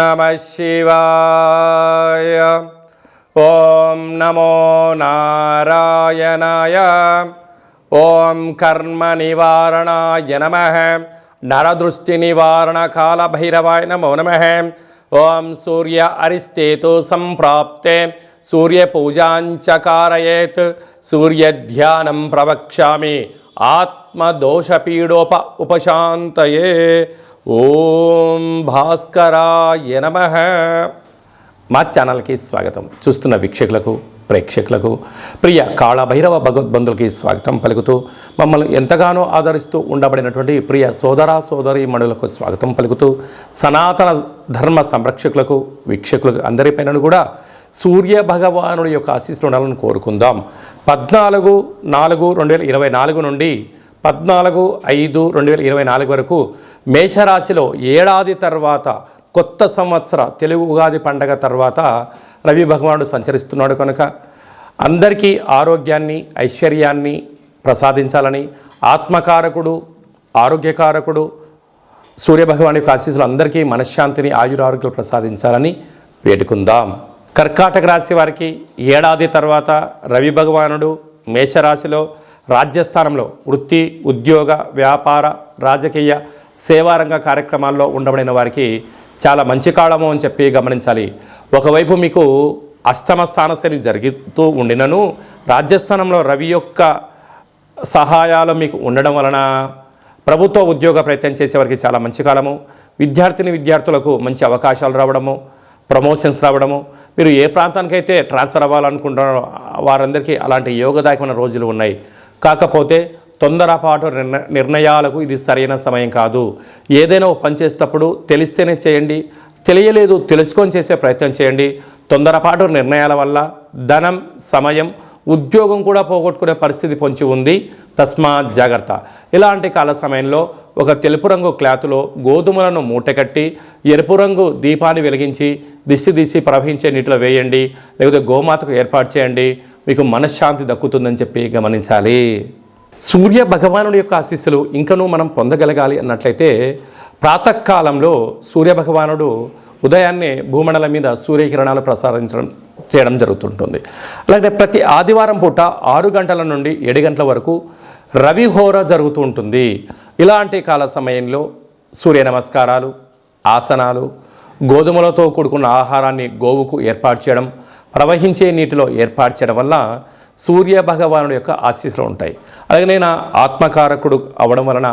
నమ శివాయ ఓం నమో నారాయణాయ ఓం కర్మ నివారణాయ నమ నరదృష్టి నివారణ కాల భైరవాయ నమో నమ ఓం సూర్య అరిస్తేతు సంప్రాప్తే సూర్యపూజాంచ కారయేత్ సూర్యధ్యానం ప్రవక్ష్యామి ఆత్మదోషపీడోప ఉపశాంతయే ఓం భాస్కరాయ నమ. మా ఛానల్కి స్వాగతం. చూస్తున్న వీక్షకులకు ప్రేక్షకులకు ప్రియ కాళభైరవ భగవద్బంధులకి స్వాగతం పలుకుతూ మమ్మల్ని ఎంతగానో ఆదరిస్తూ ఉండబడినటువంటి ప్రియ సోదర సోదరి మణులకు స్వాగతం పలుకుతూ సనాతన ధర్మ సంరక్షకులకు వీక్షకులకు అందరిపైన కూడా సూర్య భగవానుడి యొక్క ఆశీస్సులు ఉండాలని కోరుకుందాం. పద్నాలుగు నాలుగు రెండు వేల ఇరవై నాలుగు నుండి పద్నాలుగు ఐదు రెండు వేల ఇరవై నాలుగు వరకు మేషరాశిలో ఏడాది తర్వాత కొత్త సంవత్సర తెలుగు ఉగాది పండగ తర్వాత రవి భగవానుడు సంచరిస్తున్నాడు కనుక అందరికీ ఆరోగ్యాన్ని ఐశ్వర్యాన్ని ప్రసాదించాలని ఆత్మకారకుడు ఆరోగ్యకారకుడు సూర్యభగవాని యొక్క ఆశీస్సులు అందరికీ మనశ్శాంతిని ఆయురారోగ్యాలు ప్రసాదించాలని వేడుకుందాం. కర్కాటక రాశి వారికి ఏడాది తర్వాత రవి భగవానుడు మేషరాశిలో రాజ్యస్థానంలో వృత్తి ఉద్యోగ వ్యాపార రాజకీయ సేవారంగ కార్యక్రమాల్లో ఉండబడిన వారికి చాలా మంచి కాలము అని చెప్పి గమనించాలి. ఒకవైపు మీకు అష్టమ స్థాన శని జరుగుతూ ఉండినను రాజ్యస్థానంలో రవి యొక్క సహాయాలు మీకు ఉండడం వలన ప్రభుత్వ ఉద్యోగ ప్రయత్నం చేసేవారికి చాలా మంచి కాలము. విద్యార్థిని విద్యార్థులకు మంచి అవకాశాలు రావడము ప్రమోషన్స్ రావడము. మీరు ఏ ప్రాంతానికైతే ట్రాన్స్ఫర్ అవ్వాలనుకుంటున్నారో వారందరికీ అలాంటి యోగదాయకమైన రోజులు ఉన్నాయి. కాకపోతే తొందరపాటు నిర్ణయాలకు ఇది సరైన సమయం కాదు. ఏదైనా పని చేసేటప్పుడు తెలిస్తేనే చేయండి తెలియలేదు తెలుసుకొని చేసే ప్రయత్నం చేయండి. తొందరపాటు నిర్ణయాల వల్ల ధనం సమయం ఉద్యోగం కూడా పోగొట్టుకునే పరిస్థితి పొంచి ఉంది. తస్మాత్ జాగ్రత్త. ఇలాంటి కాల సమయంలో ఒక తెలుపు రంగు క్లాత్లో గోధుమలను మూటకట్టి ఎరుపు రంగు దీపాన్ని వెలిగించి దిష్టి తీసి ప్రవహించే నీటిలో వేయండి. లేకపోతే గోమాతకు ఏర్పాటు చేయండి. మీకు మనశ్శాంతి దక్కుతుందని చెప్పి గమనించాలి. సూర్య భగవానుడి యొక్క ఆశీస్సులు ఇంకనూ మనం పొందగలగాలి అన్నట్లయితే ప్రాతకాలంలో సూర్య భగవానుడు ఉదయాన్నే భూమండలం మీద సూర్యకిరణాలు ప్రసారించడం చేయడం జరుగుతుంటుంది. అలాగే ప్రతి ఆదివారం పూట ఆరు గంటల నుండి ఏడు గంటల వరకు రవిహోర జరుగుతూ ఉంటుంది. ఇలాంటి కాల సమయంలో సూర్య నమస్కారాలు ఆసనాలు గోధుమలతో కూడుకున్న ఆహారాన్ని గోవుకు ఏర్పాటు చేయడం ప్రవహించే నీటిలో ఏర్పాటు చేయడం వల్ల సూర్య భగవానుడి యొక్క ఆశీస్సులు ఉంటాయి. అలాగే నేను ఆత్మకారకుడు అవడం వలన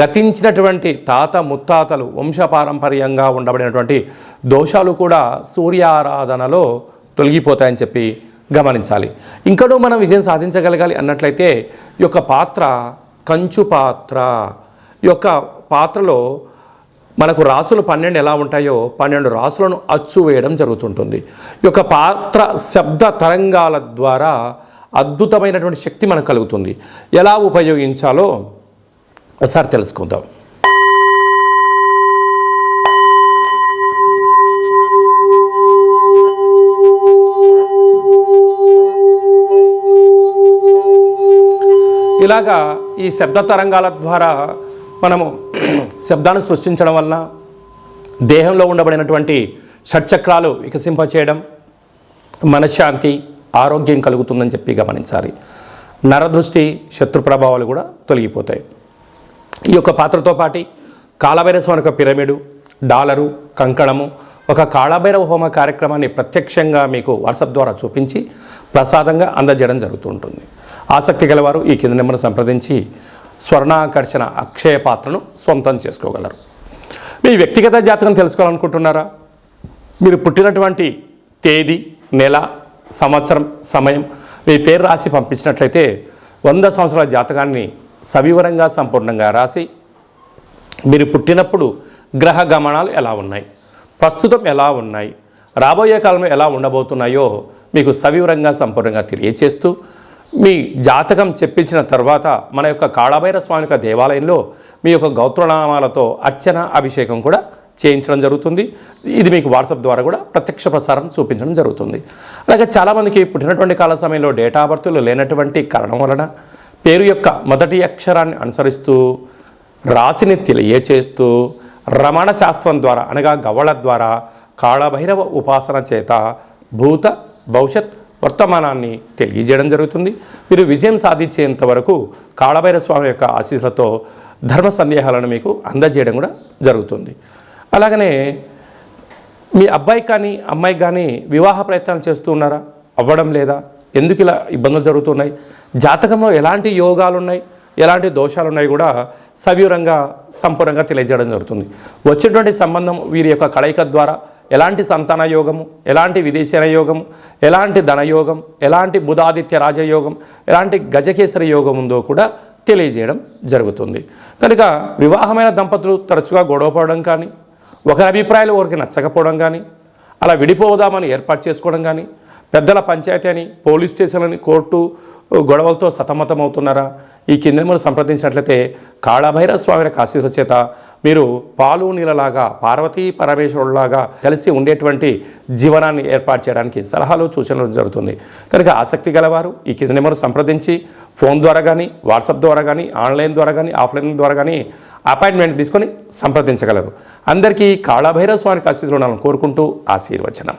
గతించినటువంటి తాత ముత్తాతలు వంశపారంపర్యంగా ఉండబడినటువంటి దోషాలు కూడా సూర్య ఆరాధనలో తొలగిపోతాయని చెప్పి గమనించాలి. ఇంకనూ మనం విజయం సాధించగలగాలి అన్నట్లయితే ఈ యొక్క పాత్ర కంచు పాత్ర ఈ యొక్క పాత్రలో మనకు రాసులు పన్నెండు ఎలా ఉంటాయో పన్నెండు రాసులను అచ్చు వేయడం జరుగుతుంటుంది. ఈ యొక్క పాత్ర శబ్ద తరంగాల ద్వారా అద్భుతమైనటువంటి శక్తి మనకు కలుగుతుంది. ఎలా ఉపయోగించాలో ఒకసారి తెలుసుకుందాం. ఇలాగా ఈ శబ్ద తరంగాల ద్వారా మనము శబ్దాన్ని సృష్టించడం వలన దేహంలో ఉండబడినటువంటి షట్చక్రాలు వికసింపచేయడం మనశ్శాంతి ఆరోగ్యం కలుగుతుందని చెప్పి గమనించాలి. నరదృష్టి శత్రు ప్రభావాలు కూడా తొలగిపోతాయి. ఈ యొక్క పాత్రతో పాటి కాళభైరస్వామి యొక్క పిరమిడు డాలరు కంకణము ఒక కాళభైరవ హోమ కార్యక్రమాన్ని ప్రత్యక్షంగా మీకు వాట్సాప్ ద్వారా చూపించి ప్రసాదంగా అందజేయడం జరుగుతూ ఉంటుంది. ఆసక్తి గలవారు ఈ కింద నెంబర్ను సంప్రదించి స్వర్ణాకర్షణ అక్షయ పాత్రను సొంతం చేసుకోగలరు. మీ వ్యక్తిగత జాతకం తెలుసుకోవాలనుకుంటున్నారా? మీరు పుట్టినటువంటి తేదీ నెల సంవత్సరం సమయం మీ పేరు రాసి పంపించినట్లయితే వంద సంవత్సరాల జాతకాన్ని సవివరంగా సంపూర్ణంగా రాసి మీరు పుట్టినప్పుడు గ్రహ గమనాలు ఎలా ఉన్నాయి? ప్రస్తుతం ఎలా ఉన్నాయి? రాబోయే కాలంలో ఎలా ఉండబోతున్నాయో మీకు సవివరంగా సంపూర్ణంగా తెలియచేస్తూ మీ జాతకం చెప్పించిన తర్వాత మన యొక్క కాళభైర స్వామి యొక్క దేవాలయంలో మీ యొక్క గౌత్రనామాలతో అర్చన అభిషేకం కూడా చేయించడం జరుగుతుంది. ఇది మీకు వాట్సాప్ ద్వారా కూడా ప్రత్యక్ష ప్రసారం చూపించడం జరుగుతుంది. అలాగే చాలామందికి పుట్టినటువంటి కాల సమయంలో డేటా ఆఫ్ బర్త్లు లేనటువంటి కారణం వలన పేరు యొక్క మొదటి అక్షరాన్ని అనుసరిస్తూ రాశిని తెలియచేస్తూ రమణ శాస్త్రం ద్వారా అనగా గవ్వళ ద్వారా కాళభైరవ ఉపాసన చేత భూత భవిష్యత్ వర్తమానాన్ని తెలియజేయడం జరుగుతుంది. మీరు విజయం సాధించేంత వరకు కాళభైర స్వామి యొక్క ఆశీస్సులతో ధర్మ సందేహాలను మీకు అందజేయడం కూడా జరుగుతుంది. అలాగనే మీ అబ్బాయి కానీ అమ్మాయి కానీ వివాహ ప్రయత్నాలు చేస్తూ ఉన్నారా? అవ్వడం లేదా? ఎందుకు ఇలా ఇబ్బందులు జరుగుతున్నాయి? జాతకంలో ఎలాంటి యోగాలు ఉన్నాయి ఎలాంటి దోషాలు ఉన్నాయి కూడా సవివరంగా సంపూర్ణంగా తెలియజేయడం జరుగుతుంది. వచ్చినటువంటి సంబంధం వీరి యొక్క కలయిక ద్వారా ఎలాంటి సంతాన యోగము ఎలాంటి విదేశీయ యోగము ఎలాంటి ధనయోగం ఎలాంటి బుధాదిత్య రాజయోగం ఎలాంటి గజకేసరి యోగం ఉందో కూడా తెలియజేయడం జరుగుతుంది. కనుక వివాహమైన దంపతులు తరచుగా గొడవపడడం కానీ ఒకరి అభిప్రాయాలు ఒకరికి నచ్చకపోవడం కానీ అలా విడిపోదామని ఏర్పాటు చేసుకోవడం కానీ పెద్దల పంచాయతీ అని పోలీస్ స్టేషన్లని కోర్టు గొడవలతో సతమతమవుతున్నారా? ఈ కిందములు సంప్రదించినట్లయితే కాళభైరవ స్వామి యొక్క చేత మీరు పాలు నీళ్ళలాగా పార్వతీ పరమేశ్వరులాగా కలిసి ఉండేటువంటి జీవనాన్ని ఏర్పాటు చేయడానికి సలహాలు సూచనలు జరుగుతుంది. కనుక ఆసక్తి గలవారు ఈ కింద నెంబర్ సంప్రదించి ఫోన్ ద్వారా కానీ వాట్సాప్ ద్వారా కానీ ఆన్లైన్ ద్వారా కానీ ఆఫ్లైన్ ద్వారా కానీ అపాయింట్మెంట్ తీసుకొని సంప్రదించగలరు. అందరికీ కాళభైరవ స్వామికి ఆశీస్సులు ఉండాలని కోరుకుంటూ ఆశీర్వచనం.